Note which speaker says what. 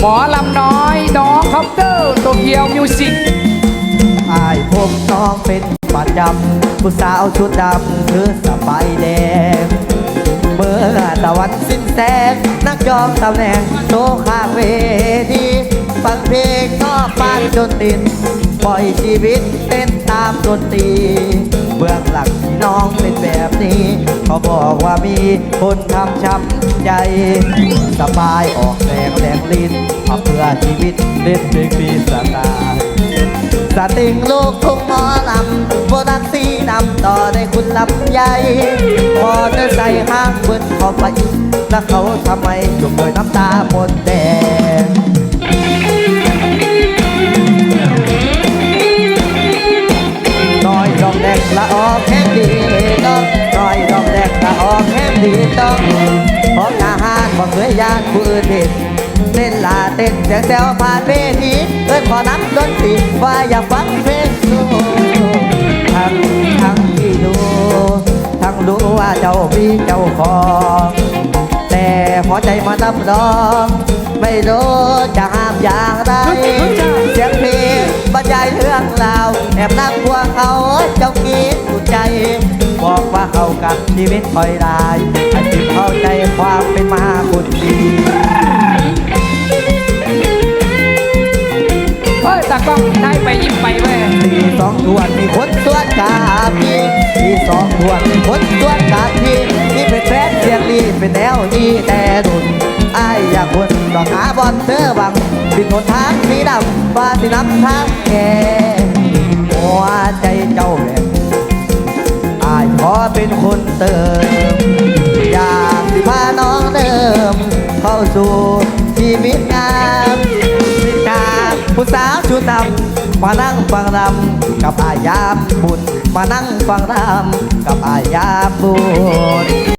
Speaker 1: หมอลำน้อยน้องคอปเตอร์โตเกียวมิวสิก
Speaker 2: อายผมน้องเป็นปัดดำผู้สาวชุดดำคือสบายแดง เมื่อตะวันสิ้นแสง นักจองตำแหน่งโตข้าเวทีฟังเพลงนอกบ้านจนดิน ปล่อยชีวิตเต้นตามดนตรีเบื้องหลังที่น้องเป็นแบบนี้ เขาบอกว่ามีคนทำช้ำใจสบายออกแรงแรงลิ้นเอาเพื่อชีวิตเล่นเพลงมีสไตล์สติงลูกทุ่งหมอลำโบนัสสีนำต่อได้คุณลำใหญ่พอเธอใส่ห้างบึนข้าไปแล้วเขาทำไมจุกด้วยน้ำตาหมดแดง ต้องน้อยดอกแดงละออกแค่ดีต้องเพราะอาหารบ่เคยยานผู้อื่นเห็นเต้นลาเต้นแซวแซวผ่านเวทีเอ้ยพอนับดนตรีว่าอย่าฟังเพลงสูทั้งทั้งที่ดูทั้งรู้ว่าเจ้ามีเจ้าของแต่หัวใจมานับรอง ไม่รู้จะห้ามอย่างไรเสียงเพลงบรรยายเรื่องราวแอบนับพวกเขาเจ้าคิดสุดใจบอกว่า เข้ากับชีวิตคอยได้ให้จิตเข้าใจความเป็นมาคุณดี
Speaker 1: เฮ้ยตากล้องได้ไปยิ้มไปเว้ย
Speaker 2: ตีสองทวนมีคนสวนกาพี่ตีสองทวนมีคนสวนกาพี่นี่เป็นแฟนเสียงลีเป็นแนวนี้แต่ดุนไอ้ายอยากคนดอกหาบอลเธอบังบินหนทางสีดำว่าสินำทางแก นเติม อยากสิพาน้องเดิม เข้าสู่ชีวิตงามจากผู้สาวชุดดำมานั่งฟังรำกับอายามบุญมานั่งฟังรำกับอายามบุญ